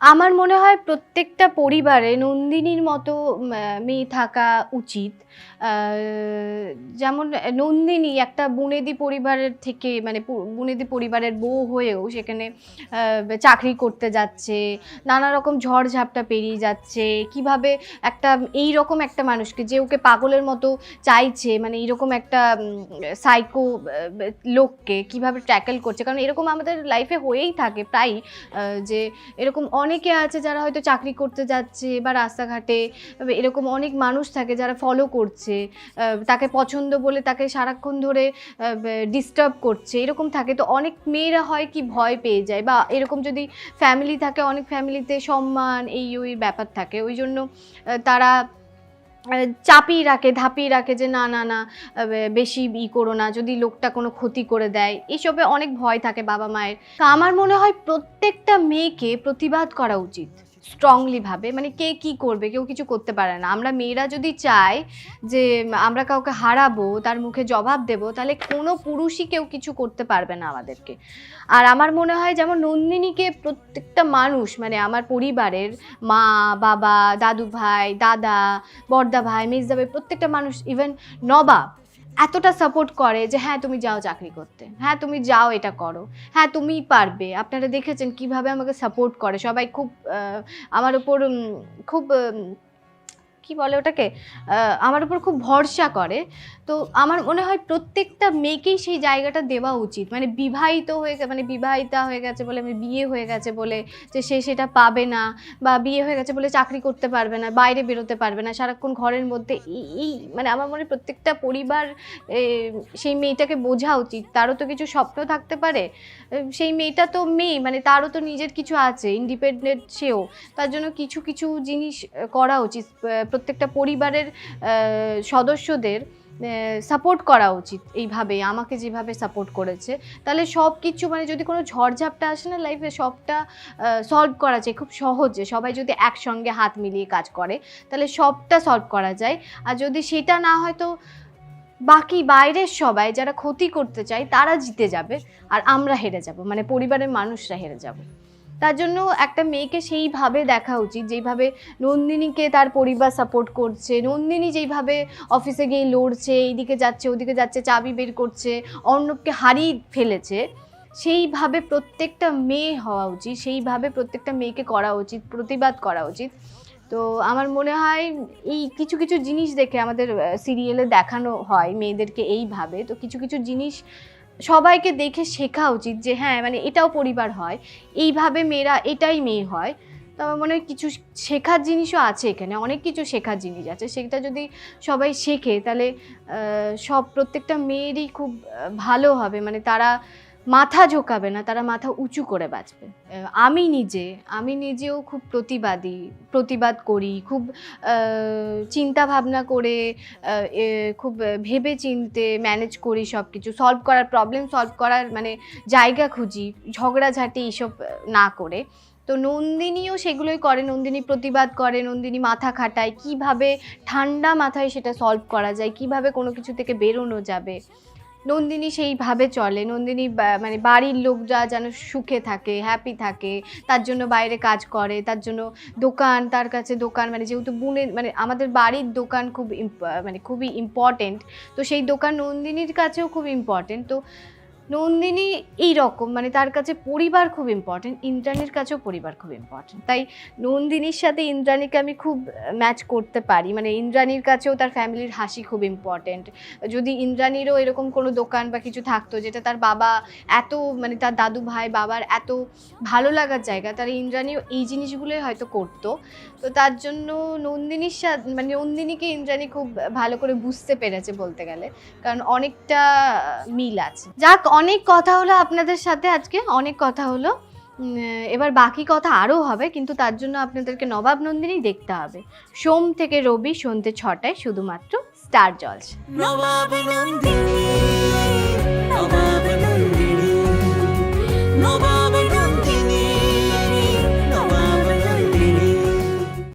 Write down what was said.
আমার মনে হয় প্রত্যেকটা পরিবারে নন্দিনীর মতো মেয়ে থাকা উচিত। যেমন নন্দিনী একটা বুনেদি পরিবারের থেকে মানে বুনেদি পরিবারের বউ হয়েও সেখানে চাকরি করতে যাচ্ছে, নানা রকম ঝড় ঝাপটা পেরিয়ে যাচ্ছে, কীভাবে একটা এই রকম একটা মানুষকে যে ওকে পাগলের মতো চাইছে মানে এইরকম একটা সাইকো লোককে কীভাবে ট্যাকেল করছে। কারণ এরকম আমাদের লাইফে হয়েই থাকে প্রায় যে এরকম অনেকে আছে যারা হয়তো চাকরি করতে যাচ্ছে বা রাস্তাঘাটে, এরকম অনেক মানুষ থাকে যারা ফলো করছে তাকে পছন্দ বলে তাকে সারাক্ষণ ধরে ডিস্টার্ব করছে, এরকম থাকে। তো অনেক মেয়েরা হয় কি ভয় পেয়ে যায় বা এরকম যদি ফ্যামিলি থাকে, অনেক ফ্যামিলিতে সম্মান, এই ওই ব্যাপার থাকে। ওই জন্য তারা চাপিয়ে রাখে, ধাপিয়ে রাখে যে না না না বেশি ই করো না, যদি লোকটা কোনো ক্ষতি করে দেয়, এসবে অনেক ভয় থাকে বাবা মায়ের। আমার মনে হয় প্রত্যেকটা মেয়েকে প্রতিবাদ করা উচিত। স্ট্রংলি ভাবে মানে কে কি করবে, কেউ কিছু করতে পারে না। আমরা মেয়েরা যদি চাই যে, আমরা কাউকে হারাবো, তার মুখে জবাব দেব, তাহলে কোনো পুরুষই কেউ কিছু করতে পারবে না আমাদেরকে। আর আমার মনে হয় যেমন নন্দিনীকে প্রত্যেকটা মানুষ মানে আমার পরিবারের মা, বাবা দাদু ভাই দাদা বর্দা ভাই মেজদা ভাই প্রত্যেকটা মানুষ ইভেন নবাব এতটা সাপোর্ট করে যে হ্যাঁ তুমি যাও চাকরি করতে। হ্যাঁ তুমি যাও, এটা করো। হ্যাঁ তুমি পারবে। আপনারা দেখেছেন কীভাবে আমাকে সাপোর্ট করে। সবাই খুব আমার উপর খুব কি বলে ওটাকে? আমার উপর খুব ভরসা করে। তো আমার মনে হয় প্রত্যেকটা মেয়েকেই সেই জায়গাটা দেওয়া উচিত। মানে বিবাহিত হয়ে মানে বিবাহিতা হয়ে গেছে বলে মানে বিয়ে হয়ে গেছে বলে যে সে সেটা পাবে না বা বিয়ে হয়ে গেছে বলে চাকরি করতে পারবে না, বাইরে বেরোতে পারবে না, সারাক্ষণ ঘরের মধ্যে এই মানে আমার মনে প্রত্যেকটা পরিবার সেই মেয়েটাকে বোঝা উচিত। তারও তো কিছু স্বপ্ন থাকতে পারে। সেই মেয়েটা তো মেয়ে মানে তারও তো নিজের কিছু আছে ইন্ডিপেন্ডেন্ট সেও। তার জন্য কিছু কিছু জিনিস করা উচিত প্রত্যেকটা পরিবারের সদস্যদের সাপোর্ট করা উচিত এইভাবে, আমাকে যেভাবে সাপোর্ট করেছে। তাহলে সব কিছু মানে যদি কোনো ঝড়ঝাপটা আসে না লাইফে সবটা সলভ করা যায় খুব সহজে সবাই যদি একসঙ্গে হাত মিলিয়ে কাজ করে, তাহলে সবটা সলভ করা যায়। আর যদি সেটা না হয় তো বাকি বাইরের সবাই যারা ক্ষতি করতে চায়, তারা জিতে যাবে। আর আমরা হেরে যাব মানে পরিবারের মানুষরা হেরে যাব। তার জন্য একটা মেয়েকে সেইভাবে দেখা উচিত, যেইভাবে নন্দিনীকে তার পরিবার সাপোর্ট করছে, নন্দিনী যেইভাবে অফিসে গিয়ে লড়ছে, এইদিকে যাচ্ছে, ওদিকে যাচ্ছে, চাবি বের করছে, অর্ণবকে হারিয়ে ফেলেছে, সেইভাবে প্রত্যেকটা মেয়ে হওয়া উচিত, সেইভাবে প্রত্যেকটা মেয়েকে করা উচিত, প্রতিবাদ করা উচিত। তো আমার মনে হয় এই কিছু কিছু জিনিস দেখে আমাদের সিরিয়ালে দেখানো হয় মেয়েদেরকে এইভাবে। তো কিছু কিছু জিনিস সবাইকে দেখে শেখা উচিত যে হ্যাঁ মানে এটাও পরিবার হয়, এইভাবে মেয়েরা এটাই মেয়ে হয়। তো আমার মনে হয় কিছু শেখার জিনিসও আছে এখানে, অনেক কিছু শেখার জিনিস আছে। সেটা যদি সবাই শেখে তাহলে সব প্রত্যেকটা মেয়েরই খুব ভালো হবে। মানে তারা মাথা ঝোকাবে না, তারা মাথা উঁচু করে বাঁচবে। আমি নিজে, আমি নিজেও খুব প্রতিবাদী, প্রতিবাদ করি, খুব চিন্তা ভাবনা করে খুব ভেবে চিনতে ম্যানেজ করি সব কিছু সলভ করার প্রবলেম সলভ করার মানে জায়গা খুঁজি, ঝগড়াঝাটি এইসব না করে। তো নন্দিনীও সেগুলোই করে, নন্দিনী প্রতিবাদ করে, নন্দিনী মাথা খাটায়। কীভাবে ঠান্ডা মাথায় সেটা সলভ করা যায়, কীভাবে কোনো কিছু থেকে বেরোনো যাবে? নন্দিনী সেইভাবে চলে। নন্দিনী মানে বাড়ির লোকরা যেন সুখে থাকে হ্যাপি থাকে, তার জন্য বাইরে কাজ করে, তার জন্য দোকান, তার কাছে দোকান মানে যেহেতু বুনে মানে আমাদের বাড়ির দোকান খুব মানে খুবই ইম্পর্টেন্ট তো সেই দোকান নন্দিনীর কাছেও খুব ইম্পর্টেন্ট তো নন্দিনী এই রকম মানে তার কাছে পরিবার খুব ইম্পর্টেন্ট ইন্দ্রাণীর কাছেও পরিবার খুব ইম্পর্টেন্ট তাই নন্দিনীর সাথে ইন্দ্রাণীকে আমি খুব ম্যাচ করতে পারি। মানে ইন্দ্রাণীর কাছেও তার ফ্যামিলির হাসি খুব ইম্পর্টেন্ট যদি ইন্দ্রাণীরও এরকম কোনো দোকান বা কিছু থাকতো যেটা তার বাবা এত মানে তার দাদু ভাই বাবার এত ভালো লাগার জায়গা তার ইন্দ্রাণীও এই জিনিসগুলোই হয়তো করতো। তো তার জন্য নন্দিনীর সাথে মানে নন্দিনীকে ইন্দ্রাণী খুব ভালো করে বুঝতে পেরেছে বলতে গেলে। কারণ অনেকটা মিল আছে। যাক অনেক কথা হলো আপনাদের সাথে আজকে, অনেক কথা হলো। এবার বাকি কথা আরও হবে, কিন্তু তার জন্য আপনাদেরকে নবাব নন্দিনী দেখতে হবে। সোম থেকে রবি সন্ধ্যে ছটায় শুধুমাত্র স্টার জলস। নবাব নন্দিনী।